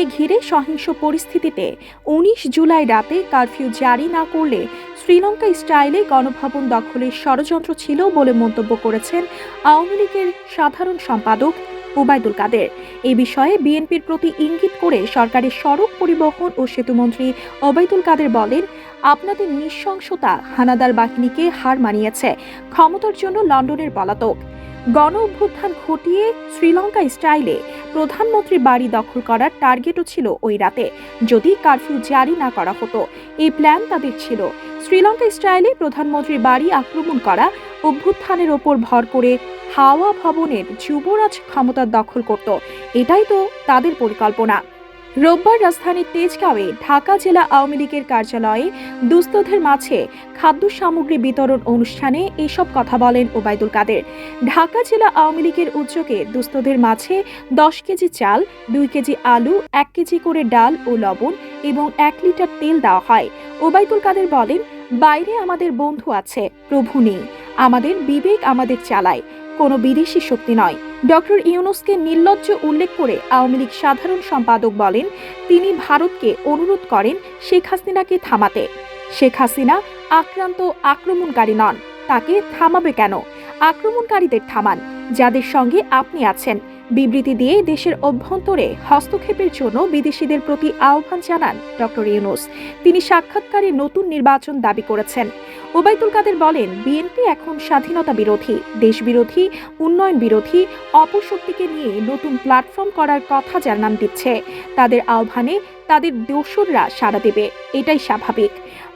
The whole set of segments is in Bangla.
বিএনপিকে ঘিরে সহিংস পরিস্থিতিতে উনিশ জুলাই রাতে কারফিউ জারি না করলে শ্রীলঙ্কা স্টাইলে গণভবন দখলের ষড়যন্ত্র ছিল বলে মন্তব্য করেছেন আওয়ামী লীগের সাধারণ সম্পাদক ওবায়দুল কাদের। এ বিষয়ে বিএনপির প্রতি ইঙ্গিত করে সরকারের সড়ক পরিবহন ও সেতুমন্ত্রী ওবায়দুল কাদের বলেন, আপনাদের নৃশংসতা হানাদার বাহিনীকে হার মানিয়েছে, ক্ষমতার জন্য লন্ডনের পলাতক। গণ অভ্যুত্থান ঘটিয়ে শ্রীলঙ্কা স্টাইলে প্রধানমন্ত্রীর বাড়ি দখল করার টার্গেটও ছিল ওই রাতে। যদি কারফিউ জারি না করা হতো, এই প্ল্যান তাদের ছিল। শ্রীলঙ্কা স্টাইলে প্রধানমন্ত্রীর বাড়ি আক্রমণ করা, অভ্যুত্থানের ওপর ভর করে হাওয়া ভবনের যুবরাজ ক্ষমতা দখল করত। এটাই তো তাদের পরিকল্পনা। রোববার রাজধানীর তেজগাঁওয়ে ঢাকা জেলা আওয়ামী লীগের কার্যালয়ে দুস্থদের মাঝে খাদ্য সামগ্রী বিতরণ অনুষ্ঠানে এসব কথা বলেন ওবায়দুল কাদের। ঢাকা জেলা আওয়ামী লীগের উদ্যোগে দুস্থদের মাঝে দশ কেজি চাল, দুই কেজি আলু, এক কেজি করে ডাল ও লবণ এবং এক লিটার তেল দেওয়া হয়। ওবায়দুল কাদের বলেন, বাইরে আমাদের বন্ধু আছে, প্রভু নেই। আমাদের বিবেক আমাদের চালায়। কোনো বিদেশি শক্তি নয়। ডক্টর ইউনুসকে নির্লজ্জ উল্লেখ করে আওয়ামী লীগ সাধারণ সম্পাদক বলেন, তিনি ভারতকে অনুরোধ করেন শেখ হাসিনাকে থামাতে। শেখ হাসিনা আক্রান্ত, আক্রমণকারী নন। তাকে থামাবে কেন? আক্রমণকারীদের থামান। যাদের সঙ্গে আপনি আছেন বিবৃতি দিয়ে দেশের অভ্যন্তরে হস্তক্ষেপের জন্য বিদেশিদের প্রতি আহ্বান জানান ডক্টর ইউনুস। তিনি সাক্ষাৎকারে নতুন নির্বাচন দাবি করেছেন। ওবায়দুল কাদের বলেন, বিএনপি এখন স্বাধীনতা বিরোধী, দেশ বিরোধী, উন্নয়ন বিরোধী অপশক্তিকে নিয়ে নতুন প্ল্যাটফর্ম করার কথা জানান দিচ্ছে। তাদের আহ্বানে তাদের দোসররা সাড়া দেবে, এটাই স্বাভাবিক।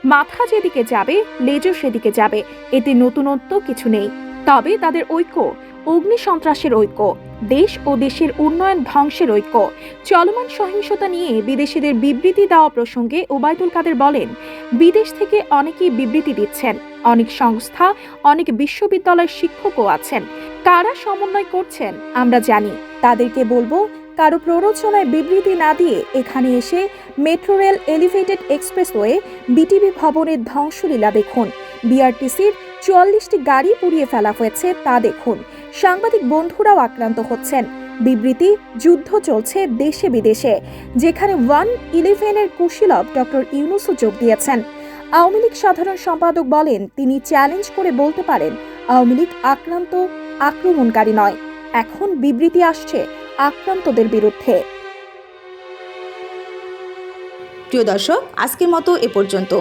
মাথা যেদিকে যাবে, লেজও সেদিকে যাবে, এতে নতুনত্ব কিছু নেই। তবে তাদের ঐক্য, অগ্নি সন্ত্রাসের ঐক্য, দেশ ও দেশের উন্নয়ন ধ্বংসের ঐক্য। চলমান সহিংসতা নিয়ে বিদেশিদের বিবৃতি দেওয়া প্রসঙ্গে ওবায়দুল কাদের বলেন, বিদেশ থেকে অনেকেই বিবৃতি দিচ্ছেন, অনেক সংস্থা, অনেক বিশ্ববিদ্যালয়ের শিক্ষকও আছেন। কারা সমন্বয় করছেন, আমরা জানি। তাদেরকে বলব, কারও প্ররোচনায় বিবৃতি না দিয়ে এখানে এসে metro rail elevated expressway BTV ভবনের ধ্বংসলীলা দেখুন। বিআরটিসির চুয়াল্লিশটি গাড়ি পুড়িয়ে ফেলা হয়েছে, তা দেখুন। সাংবাদিক বন্ধুরাও আক্রান্ত হচ্ছেন। বিবৃতি, যুদ্ধ চলছে দেশে বিদেশে, যেখানে ওয়ান ইলেভেনের কুশীলভ ডক্টর ইউনুসও যোগ দিয়েছেন। আওয়ামী লীগ সাধারণ সম্পাদক বলেন, তিনি চ্যালেঞ্জ করে বলতে পারেন, আওয়ামী লীগ আক্রান্ত, আক্রমণকারী নয়। এখন বিবৃতি আসছে আক্রান্তদের বিরুদ্ধে। প্রিয় দর্শক, আজকের মতো এ পর্যন্ত।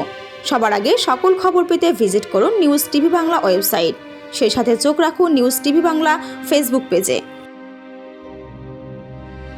সবার আগে সকল খবর পেতে ভিজিট করুন নিউজ টিভি বাংলা ওয়েবসাইট। সেই সাথে চোখ রাখুন নিউজ টিভি বাংলা ফেসবুক পেজে।